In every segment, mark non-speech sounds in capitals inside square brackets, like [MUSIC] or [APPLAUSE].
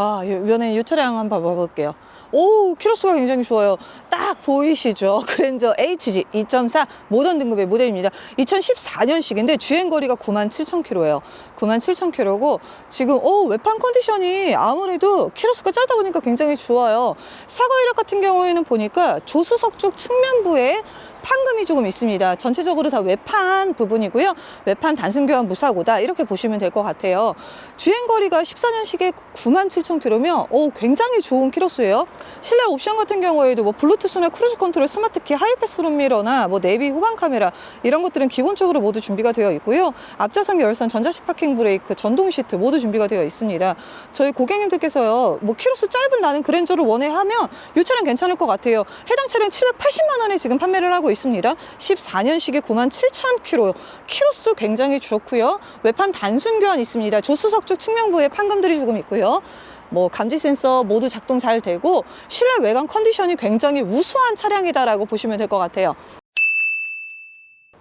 아, 이번에 이 차량 한번 봐볼게요. 오, 키로수가 굉장히 좋아요. 딱 보이시죠? [LAUGHS] 그랜저 HG 2.4 모던 등급의 모델입니다. 2014년식인데 주행거리가 97,000km예요. 97,000km고 지금 오, 외판 컨디션이 아무래도 키로수가 짧다 보니까 굉장히 좋아요. 사고 이력 같은 경우에는 보니까 조수석 쪽 측면부에 판금이 조금 있습니다. 전체적으로 다 외판 부분이고요. 외판 단순 교환 무사고다 이렇게 보시면 될 것 같아요. 주행 거리가 14년식에 97,000km면 오 굉장히 좋은 키로수예요. 실내 옵션 같은 경우에도 뭐 블루투스나 크루즈 컨트롤, 스마트키, 하이패스 룸미러나 뭐 내비 후방 카메라 이런 것들은 기본적으로 모두 준비가 되어 있고요. 앞좌석 열선, 전자식 파킹 브레이크, 전동 시트 모두 준비가 되어 있습니다. 저희 고객님들께서요, 뭐 키로수 짧은 나는 그랜저를 원해 하면 이 차량 괜찮을 것 같아요. 해당 차량 780만 원에 지금 판매를 하고 있습니다. 14년식에 97,000km. 키로수 굉장히 좋고요. 외판 단순 교환 있습니다. 조수석 쪽 측면부에 판금들이 조금 있고요. 뭐 감지 센서 모두 작동 잘 되고 실내 외관 컨디션이 굉장히 우수한 차량이다라고 보시면 될 것 같아요.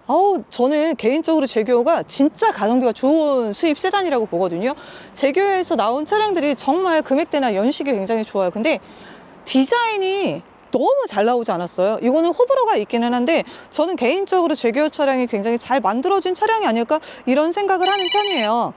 어우, 저는 개인적으로 제규어가 진짜 가성비가 좋은 수입 세단이라고 보거든요. 제규어에서 나온 차량들이 정말 금액대나 연식이 굉장히 좋아요. 근데 디자인이 너무 잘 나오지 않았어요. 이거는 호불호가 있기는 한데 저는 개인적으로 제규어 차량이 굉장히 잘 만들어진 차량이 아닐까 이런 생각을 하는 편이에요.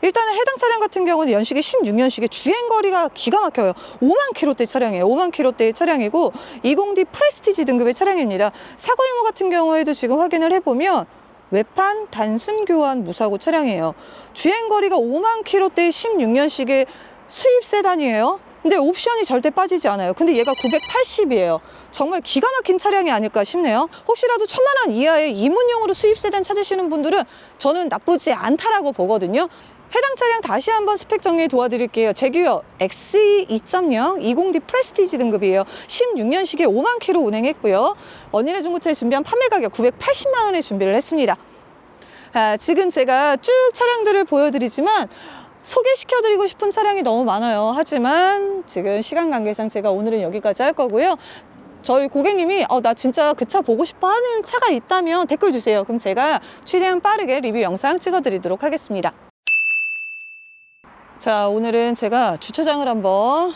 일단은 해당 차량 같은 경우는 연식이 16년식에 주행거리가 기가 막혀요. 5만 킬로대 차량이에요. 5만 킬로대의 차량이고 20D 프레스티지 등급의 차량입니다. 사고 유무 같은 경우에도 지금 확인을 해보면 외판 단순 교환 무사고 차량이에요. 주행거리가 5만 킬로대 16년식의 수입 세단이에요. 근데 옵션이 절대 빠지지 않아요. 근데 얘가 980이에요. 정말 기가 막힌 차량이 아닐까 싶네요. 혹시라도 천만 원 이하의 이문용으로 수입 세단 찾으시는 분들은 저는 나쁘지 않다라고 보거든요. 해당 차량 다시 한번 스펙 정리 도와드릴게요. 제규어 XE 2.0 20D 프레스티지 등급이에요. 16년식에 5만 킬로 운행했고요. 원인의 중고차에 준비한 판매 가격 980만 원에 준비를 했습니다. 아, 지금 제가 쭉 차량들을 보여드리지만 소개시켜드리고 싶은 차량이 너무 많아요. 하지만 지금 시간 관계상 제가 오늘은 여기까지 할 거고요. 저희 고객님이 어, 나 진짜 그 차 보고 싶어 하는 차가 있다면 댓글 주세요. 그럼 제가 최대한 빠르게 리뷰 영상 찍어드리도록 하겠습니다. 자, 오늘은 제가 주차장을 한번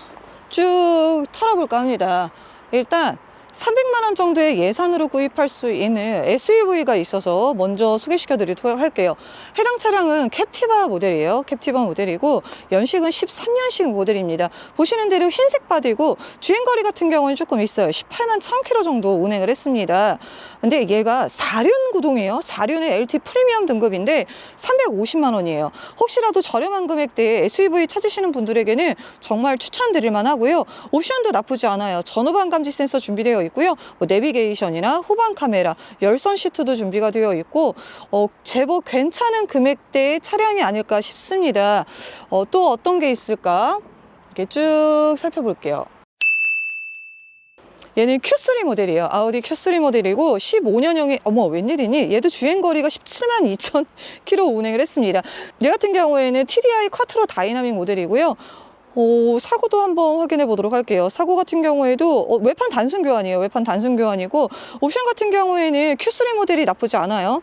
쭉 털어볼까 합니다. 일단 300만 원 정도의 예산으로 구입할 수 있는 SUV가 있어서 먼저 소개시켜 드리도록 할게요. 해당 차량은 캡티바 모델이에요. 캡티바 모델이고 연식은 13년식 모델입니다. 보시는 대로 흰색 바디고 주행거리 같은 경우는 조금 있어요. 18만 1000km 정도 운행을 했습니다. 근데 얘가 4륜 구동이에요. 4륜의 LT 프리미엄 등급인데 350만 원이에요. 혹시라도 저렴한 금액대에 SUV 찾으시는 분들에게는 정말 추천드릴 만하고요. 옵션도 나쁘지 않아요. 전후방 감지 센서 준비되어 있고요. 뭐 내비게이션이나 후방 카메라, 열선 시트도 준비가 되어 있고 어, 제법 괜찮은 금액대의 차량이 아닐까 싶습니다. 어, 또 어떤 게 있을까? 이렇게 쭉 살펴볼게요. 얘는 Q3 모델이에요. 아우디 Q3 모델이고 15년형이 어머 웬일이니? 얘도 주행거리가 17만 2천 [LAUGHS] 킬로 운행을 했습니다. 얘 같은 경우에는 TDI 쿼트로 다이나믹 모델이고요. 오, 사고도 한번 확인해 보도록 할게요. 사고 같은 경우에도 어, 외판 단순 교환이에요. 외판 단순 교환이고 옵션 같은 경우에는 Q3 모델이 나쁘지 않아요.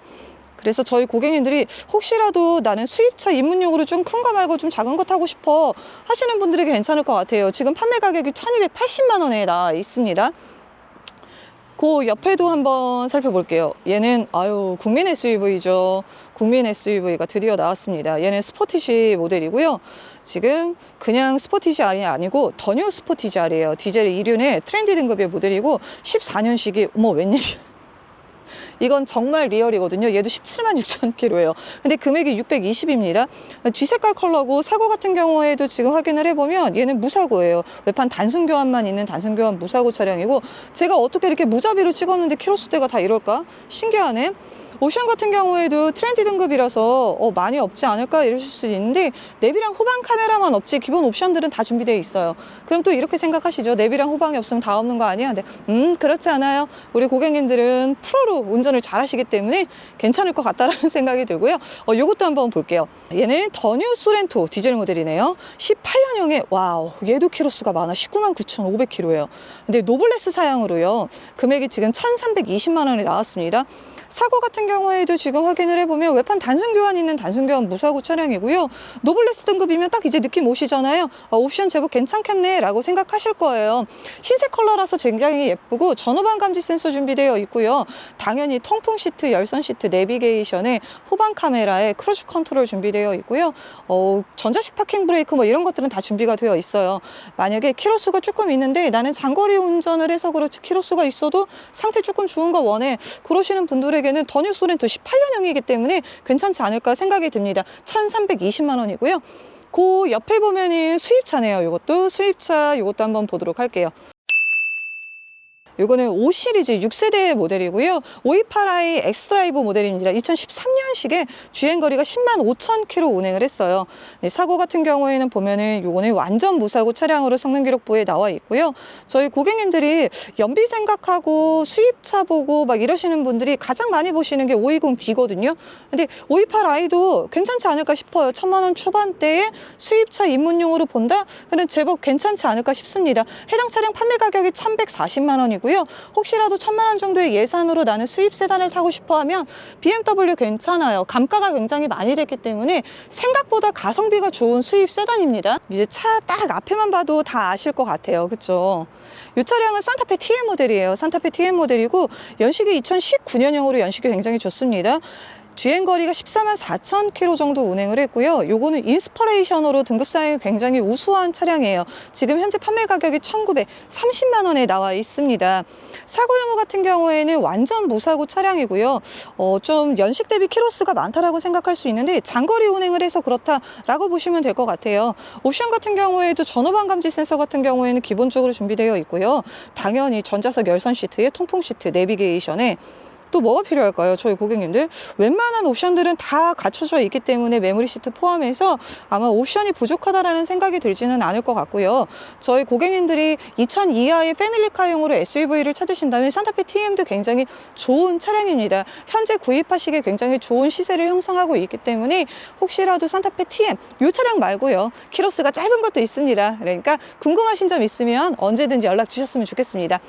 그래서 저희 고객님들이 혹시라도 나는 수입차 입문용으로 좀 큰 거 말고 좀 작은 거 타고 싶어 하시는 분들에게 괜찮을 것 같아요. 지금 판매 가격이 1280만 원에 나와 있습니다. 그 옆에도 한번 살펴볼게요. 얘는 아유 국민 SUV죠. 국민 SUV가 드디어 나왔습니다. 얘는 스포티지 모델이고요. 지금 그냥 스포티지 R이 아니고 더뉴 스포티지 R이에요. 디젤 2륜의 트렌디 등급의 모델이고 14년식이 어머 웬일이야. 이건 정말 리얼이거든요. 얘도 17만 6천 킬로예요. 근데 금액이 620입니다. 쥐색깔 컬러고 사고 같은 경우에도 지금 확인을 해보면 얘는 무사고예요. 외판 단순 교환만 있는 단순 교환 무사고 차량이고 제가 어떻게 이렇게 무자비로 찍었는데 키로수대가 다 이럴까? 신기하네. 옵션 같은 경우에도 트렌디 등급이라서 어, 많이 없지 않을까 이러실 수 있는데 내비랑 후방 카메라만 없지 기본 옵션들은 다 준비되어 있어요. 그럼 또 이렇게 생각하시죠. 내비랑 후방이 없으면 다 없는 거 아니야? 근데 음 그렇지 않아요. 우리 고객님들은 프로로 운전 운전을 잘 하시기 때문에 괜찮을 것 같다라는 [LAUGHS] 생각이 들고요. 어, 요것도 한번 볼게요. 얘는 더뉴 소렌토 디젤 모델이네요. 18년형에 와우 얘도 키로수가 많아 19만 9,500km예요. 근데 노블레스 사양으로요. 금액이 지금 1,320만 원이 나왔습니다. 사고 같은 경우에도 지금 확인을 해보면 외판 단순 교환 있는 단순 교환 무사고 차량이고요. 노블레스 등급이면 딱 이제 느낌 오시잖아요. 아, 옵션 제법 괜찮겠네 라고 생각하실 거예요. 흰색 컬러라서 굉장히 예쁘고 전후방 감지 센서 준비되어 있고요. 당연히 통풍 시트, 열선 시트, 내비게이션에 후방 카메라에 크루즈 컨트롤 준비되어 있고요. 어, 전자식 파킹 브레이크 뭐 이런 것들은 다 준비가 되어 있어요. 만약에 키로수가 조금 있는데 나는 장거리 운전을 해서 그렇지 키로수가 있어도 상태 조금 좋은 거 원해 그러시는 분들 에게는 더뉴 소렌토 18년형이기 때문에 괜찮지 않을까 생각이 듭니다. 1,320만 원이고요. 그 옆에 보면은 수입차네요. 이것도 수입차 이것도 한번 보도록 할게요. 이거는 5 시리즈 6세대 모델이고요. 528i 엑스드라이브 모델입니다. 2013년식에 주행거리가 10만 5천 킬로 운행을 했어요. 네, 사고 같은 경우에는 보면은 요거는 완전 무사고 차량으로 성능 기록부에 나와 있고요. 저희 고객님들이 연비 생각하고 수입차 보고 막 이러시는 분들이 가장 많이 보시는 게 520D거든요. 근데 528i도 괜찮지 않을까 싶어요. 천만 원 초반대에 수입차 입문용으로 본다? 그는 제법 괜찮지 않을까 싶습니다. 해당 차량 판매 가격이 1,140만 원이고요. 혹시라도 천만 원 정도의 예산으로 나는 수입 세단을 타고 싶어 하면 BMW 괜찮아요. 감가가 굉장히 많이 됐기 때문에 생각보다 가성비가 좋은 수입 세단입니다. 이제 차 딱 앞에만 봐도 다 아실 것 같아요. 그쵸? 이 차량은 산타페 TM 모델이에요. 산타페 TM 모델이고 연식이 2019년형으로 연식이 굉장히 좋습니다. 주행 거리가 14만 4천 킬로 정도 운행을 했고요. 요거는 인스퍼레이션으로 등급 사양이 굉장히 우수한 차량이에요. 지금 현재 판매 가격이 1,930만 원에 나와 있습니다. 사고 유무 같은 경우에는 완전 무사고 차량이고요. 어, 좀 연식 대비 키로수가 많다라고 생각할 수 있는데 장거리 운행을 해서 그렇다라고 보시면 될 것 같아요. 옵션 같은 경우에도 전후방 감지 센서 같은 경우에는 기본적으로 준비되어 있고요. 당연히 전자석 열선 시트에 통풍 시트, 내비게이션에 또 뭐가 필요할까요? 저희 고객님들 웬만한 옵션들은 다 갖춰져 있기 때문에 메모리 시트 포함해서 아마 옵션이 부족하다라는 생각이 들지는 않을 것 같고요. 저희 고객님들이 2000 이하의 패밀리카용으로 SUV를 찾으신다면 산타페 TM도 굉장히 좋은 차량입니다. 현재 구입하시기에 굉장히 좋은 시세를 형성하고 있기 때문에 혹시라도 산타페 TM 이 차량 말고요. 키로수가 짧은 것도 있습니다. 그러니까 궁금하신 점 있으면 언제든지 연락 주셨으면 좋겠습니다.